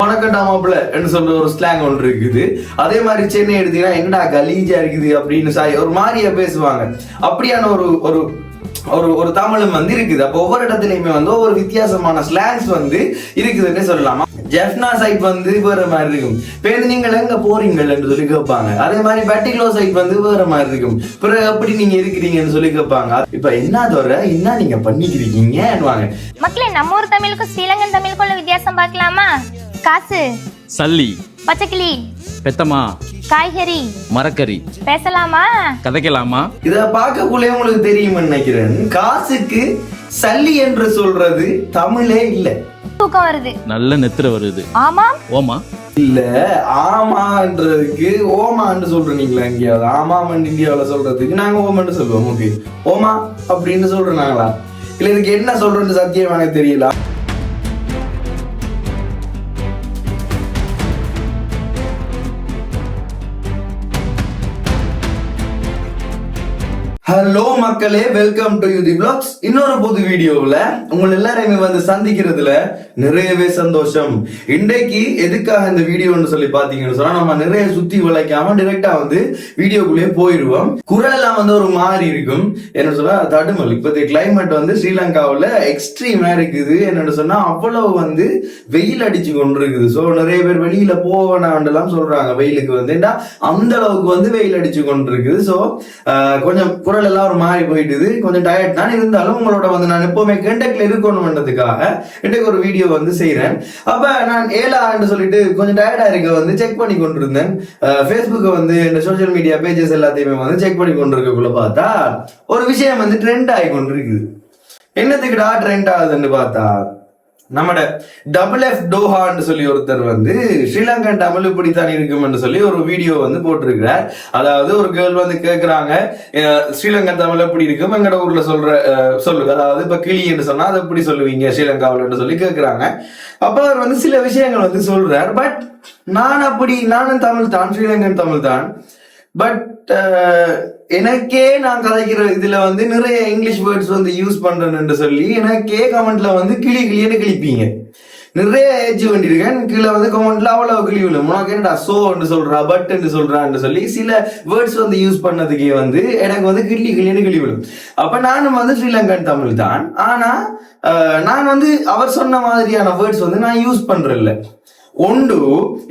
பணக்கட்டாமாப்புல என்று சொல்ற ஒரு ஸ்லாங் ஒன்று இருக்குது. அதே மாதிரி சென்னை எடுத்தீங்கன்னா என்னடா கலீஜா இருக்குது? அப்படின்னு சாய் ஒரு மாதிரியா பேசுவாங்க. அப்படியான ஒரு ஒரு ஒரு ஒரு தமிழும் வந்து இருக்குது. அப்போ ஒவ்வொரு இடத்துலயுமே வந்து ஒவ்வொரு வித்தியாசமான ஸ்லாங்ஸ் வந்து இருக்குதுன்னு சொல்லலாமா. ஜெஃப்னா சைட் வந்து வேற மாதிரி இருக்கும். பேருந்து நீங்கள் எங்க போறீங்கள்? என்று சொல்லி கேட்பாங்க. அதே மாதிரி பட்டிகுலோ சைட் வந்து வேற மாதிரி இருக்கும். பிறகு எப்படி நீங்க இருக்கிறீங்கன்னு சொல்லி கேட்பாங்க. இப்ப என்ன தவிர என்ன நீங்க பண்ணிக்கிறீங்க மக்களே நம்ம ஒரு தமிழுக்கும் ஸ்ரீலங்கன் தமிழுக்கும் வித்தியாசம் பார்க்கலாமா? காசு. சல்லி. பச்சைக்கிளி. பெத்தமா காய்கறி. மரக்கறி. பேசலாமா? கதைக்கலாமா? இத பார்க்கக்குள்ளே உங்களுக்கு தெரியும்னு நினைக்கிறேன். காசுக்கு சல்லி என்று சொல்றது தமிழே இல்ல. தூக்கம் வருது. நல்ல நெத்திர வருது. ஆமாம் ஓமா. இல்ல ஆமான்றதுக்கு ஓமான்னு சொல்றீங்களா எங்கேயாவது? ஆமாமன் இந்தியாவுல சொல்றதுக்கு நாங்க ஓமன்னு சொல்லுவோம். ஓகே. ஓமா அப்படின்னு சொல்றோம் நாங்களா இல்ல இதுக்கு என்ன சொல்றேன்னு சத்தியம் எனக்கு தெரியல. ஹலோ மக்களே welcome to you the vlogs. இன்னொரு புது வீடியோவில் உங்கள் எல்லாரையுமே வந்து சந்திக்கிறதுல நிறையவே சந்தோஷம். இன்றைக்கு எதுக்காக இந்த வீடியோன்னு சொல்லி பார்த்தீங்கன்னு சொன்னா நம்ம நிறைய சுற்றி விளைக்காம டிரெக்டாக வந்து வீடியோக்குள்ளேயே போயிடுவோம் குரல்லாம் வந்து ஒரு மாதிரி இருக்கும். என்ன சொன்னா தடுமல். இப்போதைய கிளைமேட் வந்து ஸ்ரீலங்காவில் எக்ஸ்ட்ரீமாக இருக்குது. என்னென்னு சொன்னால் அவ்வளவு வந்து வெயில் அடிச்சு கொண்டு இருக்குது ஸோ நிறைய பேர் வெளியில் போக போவேனாண்டெல்லாம் சொல்றாங்க. வெயிலுக்கு வந்து அந்த அளவுக்கு வந்து வெயில் அடிச்சு கொண்டு இருக்குது ஸோ கொஞ்சம் குரல் எல்லாம் ஒரு மாறி போயிட்டுது. கொஞ்சம் டயர்ட் தான் இருந்தாலும் உங்களோட வந்து நான் எப்பவுமே கண்டக்ட்ல இருக்கணும்ன்றதுக்காக இன்றைக்கு ஒரு வீடியோ வந்து செய்யறேன் அப்ப நான் ஏலா என்று சொல்லிட்டு கொஞ்சம் டயர்டா இருக்க வந்து செக் பண்ணி கொண்டிருந்தேன். ஃபேஸ்புக்கை வந்து இந்த சோஷியல் மீடியா பேஜஸ் எல்லாத்தையுமே வந்து செக் பண்ணி கொண்டிருக்கக்குள்ள பார்த்தா ஒரு விஷயம் வந்து ட்ரெண்ட் ஆகி கொண்டிருக்குது. என்னத்துக்குடா ட்ரெண்ட் ஆகுதுன்னு பார்த்தா நம்மட டபுள் எஃப் டோஹான்னு சொல்லி ஒருத்தர் வந்து ஸ்ரீலங்கன் தமிழ் இப்படித்தான் இருக்கும்னு சொல்லி ஒரு வீடியோ வந்து போட்டிருக்கிறார். அதாவது ஒரு கேர்ள் வந்து கேட்குறாங்க ஸ்ரீலங்கன் தமிழ் எப்படி இருக்கும்? எங்கட ஊர்ல சொல்ற அஹ், சொல்லுங்க. அதாவது இப்ப கிளி என்று சொன்னா அதை எப்படி சொல்லுவீங்க? ஸ்ரீலங்காவில் சொல்லி கேட்குறாங்க அப்ப அவர் வந்து சில விஷயங்கள் வந்து சொல்றார். பட் நான் அப்படி நானும் தமிழ் தான் ஸ்ரீலங்கன் தமிழ் தான் பட் uh, எனக்கே நான் கதைக்கிற இதுல வந்து நிறைய இங்கிலீஷ் வேர்ட்ஸ் வந்து யூஸ் பண்றேன்னு சொல்லி எனக்கே கமெண்ட்ல வந்து கிளி கிளின்னு கிழிப்பீங்க நிறைய ஏஜ் வேண்டியிருக்கேன். கீழே வந்து கமெண்ட்ல அவ்வளவு கிளி விழும். உனக்கு என்னடா சோன்னு சொல்றா பட் என்று சொல்றான்னு சொல்லி சில வேர்ட்ஸ் வந்து யூஸ் பண்ணதுக்கே வந்து எனக்கு வந்து கிள்ளி கிளின்னு கிளி விழும். அப்ப நானும் வந்து ஸ்ரீலங்கன் தமிழ் தான். ஆனா நான் வந்து அவர் சொன்ன மாதிரியான வேர்ட்ஸ் வந்து நான் யூஸ் பண்றேன் ஒன்று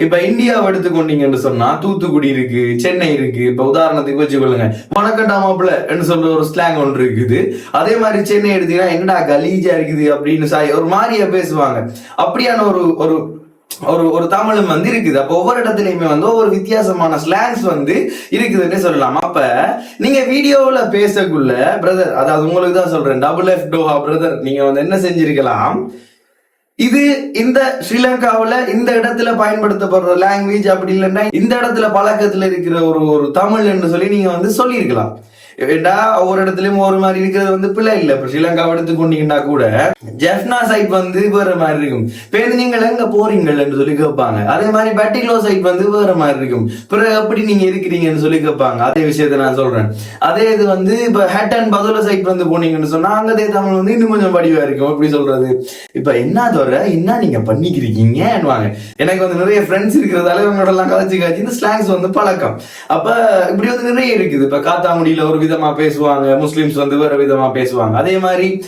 இப்ப இந்தியாவை எடுத்துக்கொண்டீங்கன்னு சொன்னா தூத்துக்குடி இருக்கு சென்னை இருக்கு. இப்ப உதாரணத்துக்கு வச்சுக்கொள்ளுங்க. வணக்கட்டாமாப்புல என்று சொல்ற ஒரு ஸ்லாங் ஒன்று இருக்குது. அதே மாதிரி சென்னை எடுத்தீங்கன்னா என்னடா கலீஜா இருக்குது? அப்படின்னு சாய் ஒரு மாதிரியா பேசுவாங்க. அப்படியான ஒரு ஒரு ஒரு ஒரு தமிழும் வந்து இருக்குது. அப்போ ஒவ்வொரு இடத்துலயுமே வந்து ஒவ்வொரு வித்தியாசமான ஸ்லாங்ஸ் வந்து இருக்குதுன்னே சொல்லலாம். அப்ப நீங்க வீடியோவில் பேசக்குள்ள பிரதர் அதாவது உங்களுக்கு தான் சொல்றேன் டபுள் எஃப் டோஹா பிரதர் நீங்க வந்து என்ன செஞ்சிருக்கலாம்? இது இந்த ஸ்ரீலங்காவுல இந்த இடத்துல பயன்படுத்தப்படுற லாங்குவேஜ் அப்படி இல்லைன்னா இந்த இடத்துல பழக்கத்துல இருக்கிற ஒரு ஒரு தமிழ்ன்னு சொல்லி நீங்க வந்து சொல்லியிருக்கலாம். ஏண்டா ஒவ்வொரு இடத்துலயும் ஒரு மாதிரி இருக்கிறது வந்து பிள்ளை இல்ல. இப்ப ஸ்ரீலங்காவை எடுத்துக்கொண்டீங்கன்னா கூட ஜெஃப்னா சைட் வந்து வேற மாதிரி இருக்கும். பேருந்து நீங்கள் எங்க போறீங்கள் என்று சொல்லி கேட்பாங்க. அதே மாதிரி பட்டிகுலோ சைட் வந்து வேற மாதிரி இருக்கும். பிறகு எப்படி நீங்க இருக்கிறீங்கன்னு சொல்லி கேட்பாங்க. அதே விஷயத்தை நான் சொல்றேன். அதே இது வந்து இப்ப ஹேட் அண்ட் பதுல சைட் வந்து போனீங்கன்னு சொன்னா அங்கதே தமிழ் வந்து இன்னும் கொஞ்சம் படிவா இருக்கும். எப்படி சொல்றது? இப்ப என்ன தவிர என்ன நீங்க பண்ணிக்கிறீங்கன்னுவாங்க எனக்கு வந்து நிறைய ஃப்ரெண்ட்ஸ் இருக்கிறதால இவங்களோட எல்லாம் கதைச்சு காய்ச்சி இந்த ஸ்லாங்ஸ் வந்து பழக்கம். அப்ப இப்படி வந்து நிறைய இருக்குது. இப்ப காத்தாங்குடியில ஒரு விதமா பேசுவாங்க முஸ்லிம்ஸ் வந்து வேற விதமா பேசுவாங்க. அதே மாதிரி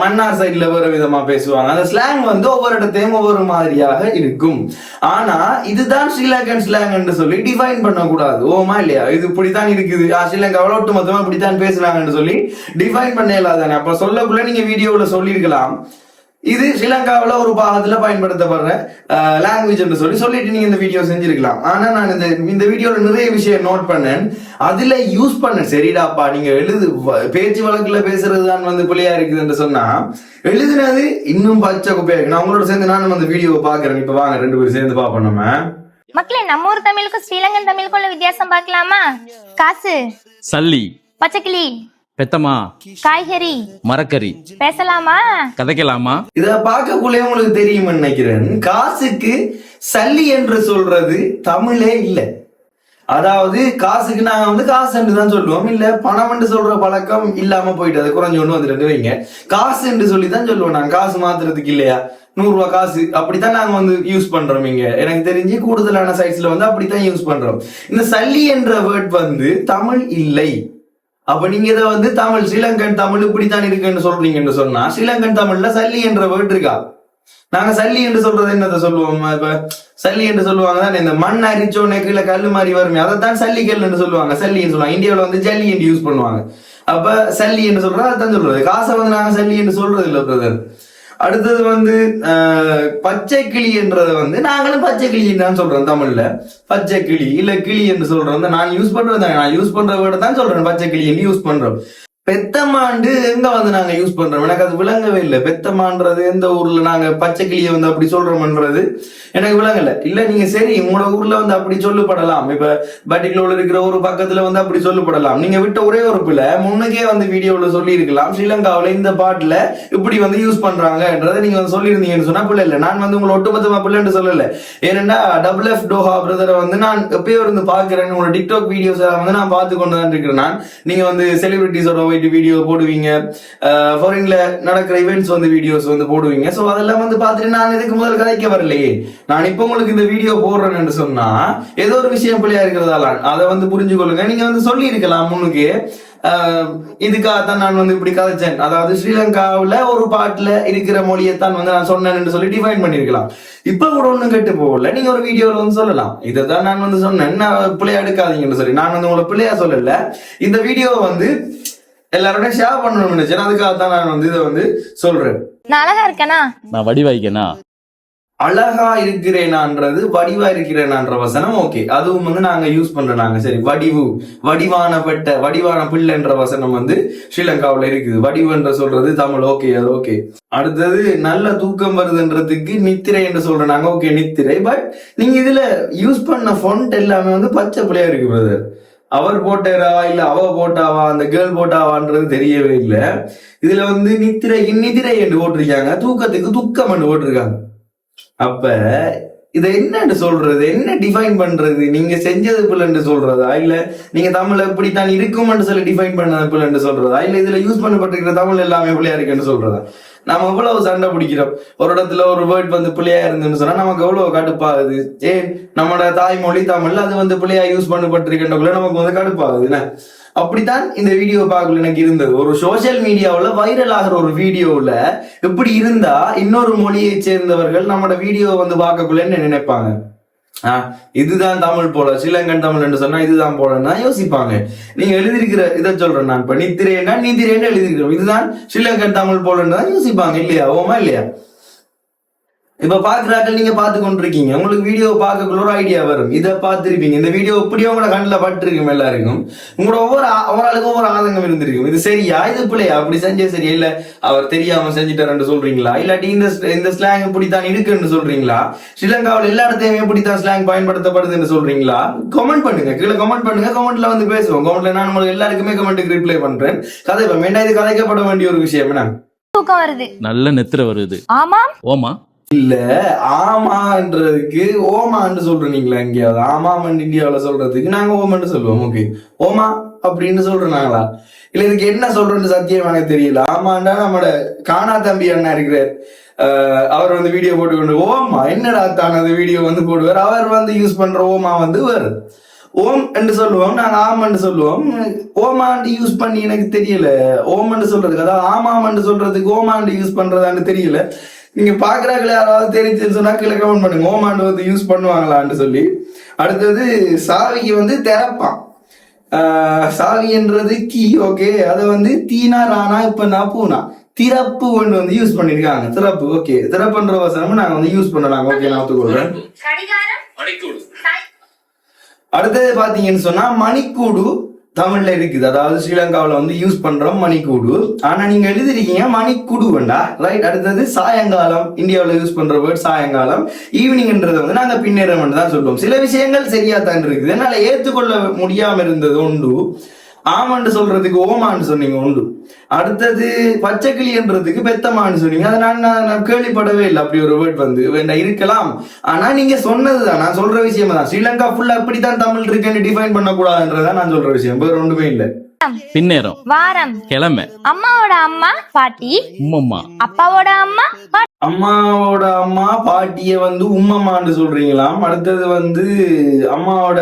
மன்னார் சைட்ல வேற விதமா பேசுவாங்க. அந்த ஸ்லாங் வந்து ஒவ்வொரு இடத்தையும் ஒவ்வொரு மாதிரியாக இருக்கும். ஆனா இதுதான் ஸ்ரீலங்கன் ஸ்லாங் என்று சொல்லி டிஃபைன் பண்ணக்கூடாது. ஓமா இல்லையா? இது இப்படித்தான் இருக்குது. ஆ, ஸ்ரீலங்காவில் ஒட்டு மொத்தமா இப்படித்தான் பேசுறாங்கன்னு சொல்லி டிஃபைன் பண்ண இல்லாதானே? அப்ப சொல்லக்குள்ள நீங்க வீடியோவில் சொல்லியிருக்கலாம். இது ஸ்ரீலங்காவில் ஒரு பாகத்துல பயன்படுத்தப்படுற லாங்குவேஜ் என்று சொல்லி சொல்லிட்டு நீங்க இந்த வீடியோ செஞ்சிருக்கலாம். ஆனா நான் இந்த இந்த வீடியோல நிறைய விஷயம் நோட் பண்ணேன். அதுல யூஸ் பண்ணேன். சரிடாப்பா நீங்க எழுது பேச்சு வழக்குல பேசுறது தான் வந்து பிள்ளையா இருக்குதுன்னு சொன்னா எழுதுனது இன்னும் பச்சை குப்பையா இருக்கு. நான் உங்களோட சேர்ந்து நானும் அந்த வீடியோவை பாக்குறேன் இப்ப வாங்க ரெண்டு பேரும் சேர்ந்து பாப்போம் நம்ம. மக்களே நம்ம ஊர் தமிழுக்கும் ஸ்ரீலங்கன் தமிழுக்கும் உள்ள வித்தியாசம் பார்க்கலாமா? காசு. சல்லி. பச்சைக்கிளி. பெத்தமா காய்கறி. மரக்கறி. பேசலாமா? கதைக்கலாமா? இத பார்க்கக்குள்ளே உங்களுக்கு தெரியும்னு நினைக்கிறேன். காசுக்கு சல்லி என்று சொல்றது தமிழே இல்லை. அதாவது காசுக்கு நாங்க வந்து காசு என்று தான் சொல்லுவோம். இல்ல பணம் என்று சொல்ற பழக்கம் இல்லாம போயிட்டு அது குறைஞ்சு கொண்டு வந்துட்டு வைங்க. காசு என்று சொல்லி தான் சொல்லுவோம் நாங்க. காசு மாத்துறதுக்கு இல்லையா? நூறு ரூபாய் காசு. அப்படித்தான் நாங்க வந்து யூஸ் பண்றோம் இங்க. எனக்கு தெரிஞ்சு கூடுதலான சைட்ஸ்ல வந்து அப்படித்தான் யூஸ் பண்றோம். இந்த சல்லி என்ற வேர்ட் வந்து தமிழ் இல்லை. அப்ப நீங்க இதை வந்து தமிழ் ஸ்ரீலங்கன் தமிழ் இப்படித்தான் இருக்குன்னு சொல்றீங்கன்னு சொன்னா ஸ்ரீலங்கன் தமிழ்ல சல்லி என்ற வேர்ட் இருக்கா? நாங்க சல்லி என்று சொல்றது என்னத்தை சொல்லுவோம்? இப்ப சல்லி என்று சொல்லுவாங்க தானே இந்த மண் அரிச்சோனே கீழே கல் மாதிரி வருமே அதைத்தான் சல்லிக்கல் என்று சொல்லுவாங்க. சல்லின்னு சொல்லுவாங்க. இந்தியாவில வந்து ஜல்லி என்று யூஸ் பண்ணுவாங்க. அப்ப சல்லி என்று சொல்றது அதான் சொல்றது. காசை வந்து நாங்க சல்லி என்று சொல்றது இல்ல பிரதர் அடுத்தது வந்து பச்சை கிளி என்றதை வந்து நாங்களும் பச்சை கிளின்னு தான் சொல்றோம் தமிழ்ல. பச்சை கிளி இல்ல கிளி என்று சொல்றோம் நான் யூஸ் பண்றது நான் யூஸ் பண்ற வேர்டை தான் சொல்றேன். பச்சை கிளின்னு யூஸ் பண்றோம். பெத்தமாண்டு எங்க வந்து நாங்க யூஸ் பண்றோம்? எனக்கு அது விளங்கவே இல்லை. பெத்தமான்றது எந்த ஊர்ல நாங்க பச்சை கிளியை வந்து அப்படி சொல்றோம்ன்றது எனக்கு விளங்கல. இல்ல நீங்க சரி உங்களோட ஊர்ல வந்து அப்படி சொல்லப்படலாம் இப்ப பட்டிக்குள்ள இருக்கிற ஒரு பக்கத்துல வந்து அப்படி சொல்லப்படலாம் நீங்க விட்ட ஒரே ஒரு பிள்ளை முன்னுக்கே வந்து வீடியோல சொல்லி இருக்கலாம் ஸ்ரீலங்காவில இந்த பாட்டுல இப்படி வந்து யூஸ் பண்றாங்கன்றத நீங்க வந்து சொல்லியிருந்தீங்கன்னு சொன்னா பிள்ளை இல்ல. நான் வந்து உங்களை ஒட்டுமொத்தமா பிள்ளைன்னு சொல்லல. ஏன்னா டபுள் எஃப் டோஹா பிரதரை வந்து நான் எப்பயோ இருந்து பாக்குறேன் உங்களோட டிக்டாக் வீடியோஸ் வந்து நான் பார்த்து கொண்டு தான் இருக்கிறேன். நான் நீங்க வந்து செலிபிரிட்டிஸோட போயிட்டு வீடியோ போடுவீங்க. ஃபாரின்ல நடக்கிற இவெண்ட்ஸ் வந்து வீடியோஸ் வந்து போடுவீங்க. ஸோ அதெல்லாம் வந்து பார்த்துட்டு நான் இதுக்கு முதல் கதைக்க வரலையே. நான் இப்போ உங்களுக்கு இந்த வீடியோ போடுறேன்னு சொன்னா ஏதோ ஒரு விஷயம் பிள்ளையா இருக்கிறதால அதை வந்து புரிஞ்சு கொள்ளுங்க நீங்க வந்து சொல்லி இருக்கலாம் முன்னுக்கு இதுக்காகத்தான் நான் வந்து இப்படி கதைச்சேன். அதாவது ஸ்ரீலங்காவில் ஒரு பாட்டில் இருக்கிற மொழியைத்தான் வந்து நான் சொன்னேன்னு சொல்லி டிஃபைன் பண்ணியிருக்கலாம். இப்போ கூட ஒன்றும் கெட்டு போகல. நீங்க ஒரு வீடியோவில் வந்து சொல்லலாம். இதை தான் நான் வந்து சொன்னேன். நான் பிள்ளையா எடுக்காதீங்கன்னு சொல்லி. நான் வந்து உங்களை பிள்ளையா சொல்லல. இந்த வீடியோவை வந்து எல்லாரோட ஷேர் பண்ணணும்னு நினைச்சேன் அதுக்காக தான் நான் வந்து இதை வந்து சொல்றேன். நான் அழகா இருக்கேனா? நான் வடிவாய்க்கனா அழகா இருக்கிறேனான்றது வடிவா இருக்கிறேனான்ற வசனம் ஓகே அதுவும் வந்து நாங்க யூஸ் பண்றோம் நாங்க சரி. வடிவு. வடிவான பெட்ட வடிவான பிள்ளைன்ற வசனம் வந்து ஸ்ரீலங்காவுல இருக்குது. வடிவுன்ற சொல்றது தமிழ் ஓகே அது ஓகே அடுத்தது நல்ல தூக்கம் வருதுன்றதுக்கு நித்திரை என்று சொல்றோம் நாங்க ஓகே நித்திரை. பட் நீங்க இதுல யூஸ் பண்ண ஃபொண்ட் எல்லாமே வந்து பச்சை பிள்ளையா இருக்கு பிரதர் அவர் போட்டாரா இல்ல அவ போட்டாவா? அந்த கேர்ள் போட்டாவான்றது தெரியவே இல்லை. இதுல வந்து நித்திரை நிதிரை என்று போட்டிருக்காங்க. தூக்கத்துக்கு துக்கம் என்று போட்டிருக்காங்க. அப்ப இதை என்னன்னு சொல்றது? என்ன டிஃபைன் பண்றது? நீங்க செஞ்சது பிள்ளைன்னு சொல்றதா? இல்ல நீங்க தமிழ்ல இப்படித்தான் இருக்கும்னு சொல்லி டிஃபைன் பண்ண பிள்ளைன்னு சொல்றதா? இல்ல இதுல யூஸ் பண்ணப்பட்டிருக்கிற தமிழ் எல்லாமே பிள்ளையா இருக்குன்னு சொல்றதா? நம்ம எவ்வளவு சண்டை பிடிக்கிறோம்? ஒரு இடத்துல ஒரு வேர்ட் வந்து பிள்ளையா இருந்துன்னு சொன்னா நமக்கு எவ்வளவு கடுப்பாகுது? ஏன்? நம்மளோட தாய்மொழி தமிழ்ல அது வந்து பிள்ளையா யூஸ் பண்ணப்பட்டிருக்கின்றக்குள்ள நமக்கு வந்து கடுப்பாகுது என்ன? அப்படித்தான் இந்த வீடியோ பார்க்கல எனக்கு இருந்தது. ஒரு சோசியல் மீடியாவுல வைரல் ஆகிற ஒரு வீடியோவுல இப்படி இருந்தா இன்னொரு மொழியை சேர்ந்தவர்கள் நம்மளோட வீடியோ வந்து பார்க்கக்குள்ளேன்னு நினைப்பாங்க? ஆஹ் இதுதான் தமிழ் போல ஸ்ரீலங்கன் தமிழ் என்று சொன்னா இதுதான் போலன்னா யோசிப்பாங்க. நீங்க எழுதிருக்கிற இதை சொல்றேன் நான் இப்ப. நித்திரேன்னா நீதிரேன்னு எழுதிருக்கிறோம் இதுதான் ஸ்ரீலங்கன் தமிழ் போலன்னு தான் யோசிப்பாங்க இல்லையா? ஓமா இல்லையா? இப்ப பாக்குறாக்கள் நீங்க பார்த்து கொண்டிருக்கீங்க. உங்களுக்கு வீடியோ பார்க்கக்குள்ள ஒரு ஐடியா வரும். இதை பார்த்திருப்பீங்க. இந்த வீடியோ இப்படியே உங்களோட கண்ணில் பட்டிருக்கும் எல்லாருக்கும். உங்களோட ஒவ்வொரு ஆ- ஒவ்வொரு ஆதங்கம் இருந்திருக்கும். இது சரியா? இது பிள்ளையா? அப்படி செஞ்சே சரியா இல்ல அவர் தெரியாம செஞ்சுட்டாருன்னு சொல்றீங்களா? இல்லாட்டி இந்த இந்த ஸ்லாங் இப்படித்தான் இருக்குன்னு சொல்றீங்களா? ஸ்ரீலங்காவில் எல்லா இடத்தையுமே இப்படித்தான் ஸ்லாங் பயன்படுத்தப்படுதுன்னு சொல்றீங்களா? கமெண்ட் பண்ணுங்க. கீழே கமெண்ட் பண்ணுங்க. கமெண்ட்ல வந்து பேசுவோம். கமெண்ட்ல நான் உங்களுக்கு எல்லாருக்குமே கமெண்ட்டுக்கு ரிப்ளை பண்றேன். கதை வேண்டாம் இது கதைக்கப்பட வேண்டிய ஒரு விஷயம் என்ன? தூக்கம் வருது. நல்ல நெத்திர வருது. ஆமாம். ஓமா இல்ல ஆமான்றதுக்கு ஓமான்னு சொல்றீங்களா எங்கேயாவது? ஆமாமன் இந்தியாவில் சொல்றதுக்கு நாங்க ஓமான்னு சொல்லுவோம் ஓகே ஓமா அப்படின்னு சொல்றோம் நாங்களா இல்ல இதுக்கு என்ன சொல்றேன்னு சத்தியம் எனக்கு தெரியல. ஆமாண்டா நம்மளோட காணா தம்பி அண்ணா இருக்கிறார். அவர் வந்து வீடியோ போட்டுக்கொண்டு ஓமா என்னடா தான் அந்த வீடியோ வந்து போடுவார்? அவர் வந்து யூஸ் பண்ற ஓமா வந்து வருது ஓம் என்று சொல்லுவோம் நாங்க என்று சொல்லுவோம். ஓமாண்டு யூஸ் பண்ணி எனக்கு தெரியல. ஓமன்னு சொல்றதுக்கு அதாவது ஆமாமன்னு சொல்றதுக்கு ஓமாண்டு யூஸ் பண்றதான்னு தெரியல. நீங்க பாக்குறாங்களே யாராவது தெரிஞ்சுன்னு சொன்னா கீழே கமெண்ட் பண்ணுங்க. ஓமாண்டு வந்து யூஸ் பண்ணுவாங்களான்னு சொல்லி. அடுத்தது சாவிக்கு வந்து திறப்பான். சாவின்றது கீ ஓகே அதை வந்து தீனா ரானா இப்ப நான் பூனா. திறப்பு ஒன்று வந்து யூஸ் பண்ணிருக்காங்க. திறப்பு ஓகே திறப்புன்ற வசனம் நாங்க வந்து யூஸ் பண்ணலாம். ஓகே நான் ஒத்துக்கொள்றேன் அடுத்தது பாத்தீங்கன்னு சொன்னா மணிக்கூடு தமிழ்ல இருக்குது. அதாவது ஸ்ரீலங்காவில் வந்து யூஸ் பண்றோம் மணிக்கூடு. ஆனா நீங்க எழுதிருக்கீங்க மணிக்கூடு வேண்டா. ரைட் அடுத்தது சாயங்காலம். இந்தியாவில் யூஸ் பண்ற வேர்ட் சாயங்காலம். ஈவினிங்ன்றத வந்து நாங்க பின்னேறம் தான் சொல்லுவோம் சில விஷயங்கள் சரியா தான் இருக்குது. என்னால ஏற்றுக்கொள்ள முடியாம இருந்தது உண்டு. ஆமான்னு சொல்றதுக்கு ஓமான்னு சொன்னீங்க உண்டு. அடுத்தது பச்சைக்கிளின்றதுக்கு பெத்தமான்னு சொன்னீங்க. அதை நான் கேள்விப்படவே இல்லை. அப்படி ஒரு வேர்ட் வந்து வேண்டாம் இருக்கலாம். ஆனா நீங்க சொன்னதுதான் நான் சொல்ற விஷயம் தான். ஸ்ரீலங்கா ஃபுல்லா இப்படித்தான் தமிழ் இருக்குன்னு டிஃபைன் பண்ணக்கூடாதுன்றதான் நான் சொல்ற விஷயம். வேற ஒன்றுமே இல்லை. பின்னேரம். வாரம். கிழமை. அம்மாவோட அம்மா பாட்டி? உம்மம்மா. அப்பாவோட அம்மா பாட்டி? அம்மாவோட அம்மா பாட்டிய வந்து உம்மம்மான்னு சொல்றீங்களாம். அடுத்தது வந்து அம்மாவோட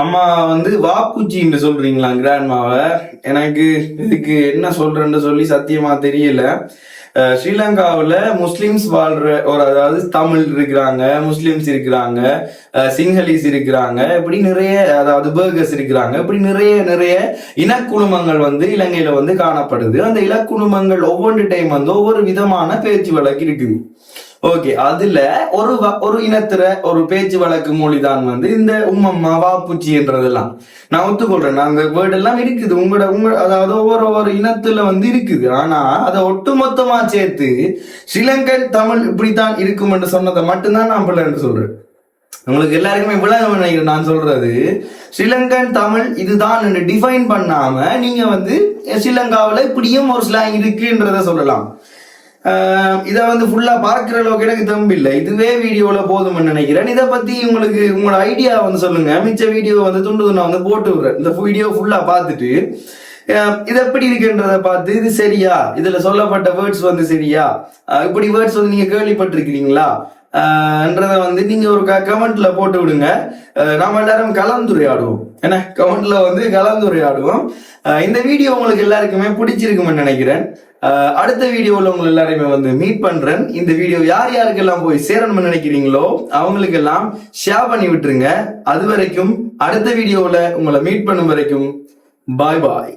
அம்மா வந்து வாப்புச்சின்னு சொல்றீங்களா கிராண்ட்மாவை எனக்கு இதுக்கு என்ன சொல்றேன்னு சொல்லி சத்தியமா தெரியல. ஸ்ரீலங்காவில் முஸ்லிம்ஸ் வாழ்ற ஒரு அதாவது தமிழ் இருக்கிறாங்க முஸ்லிம்ஸ் இருக்கிறாங்க சிங்களீஸ் இருக்கிறாங்க இப்படி நிறைய அதாவது பேர்கர்ஸ் இருக்கிறாங்க இப்படி நிறைய நிறைய இனக்குழுமங்கள் வந்து இலங்கையில வந்து காணப்படுது. அந்த இனக்குழுமங்கள் ஒவ்வொரு டைம் வந்து ஒவ்வொரு விதமான பேச்சு வழக்கு இருக்குது. ஓகே அதுல ஒரு வ- ஒரு இனத்துல ஒரு பேச்சு வழக்கு மொழி தான் வந்து இந்த உம்மம்மா வாப்புச்சின்றதெல்லாம் நான் ஒத்துக்கொள்றேன். அந்த வேர்டு எல்லாம் இருக்குது. உங்களோட உங்க அதாவது ஒவ்வொரு ஒவ்வொரு இனத்துல வந்து இருக்குது. ஆனா அதை ஒட்டுமொத்தமா சேர்த்து ஸ்ரீலங்கன் தமிழ் இப்படித்தான் இருக்கும் என்று சொன்னதை மட்டும்தான் நான் பிள்ளைன்னு சொல்றேன். உங்களுக்கு எல்லாருக்குமே விளங்க நான் சொல்றது ஸ்ரீலங்கன் தமிழ் இதுதான் என்று டிஃபைன் பண்ணாம நீங்க வந்து ஸ்ரீலங்காவுல இப்படியும் ஒரு ஸ்லாங் இருக்குன்றத சொல்லலாம். இதை வந்து ஃபுல்லாக பார்க்குற அளவுக்கு எனக்கு தம்பு இல்லை இதுவே வீடியோவில் போதும்னு நினைக்கிறேன். இதை பற்றி உங்களுக்கு உங்களோட ஐடியா வந்து சொல்லுங்க. மிச்ச வீடியோ வந்து துண்டு நான் வந்து போட்டு விடுறேன். இந்த வீடியோ ஃபுல்லாக பார்த்துட்டு இது எப்படி இருக்குன்றத பார்த்து இது சரியா? இதுல சொல்லப்பட்ட வேர்ட்ஸ் வந்து சரியா? இப்படி வேர்ட்ஸ் வந்து நீங்க கேள்விப்பட்டிருக்கிறீங்களா? என்றதை வந்து நீங்க ஒரு கமெண்ட்ல போட்டு விடுங்க. நாம எல்லாரும் கலந்துரையாடுவோம். என்ன? கமெண்ட்ல வந்து கலந்துரையாடுவோம். இந்த வீடியோ உங்களுக்கு எல்லாருக்குமே பிடிச்சிருக்கும்னு நினைக்கிறேன். அடுத்த வீடியோவில் உங்களை எல்லாரையுமே வந்து மீட் பண்றேன். இந்த வீடியோ யார் யாருக்கெல்லாம் போய் சேரணும்னு நினைக்கிறீங்களோ அவங்களுக்கெல்லாம் ஷேர் பண்ணி விட்டுருங்க. அது வரைக்கும் அடுத்த வீடியோவில் உங்களை மீட் பண்ணும் வரைக்கும் பாய் பாய்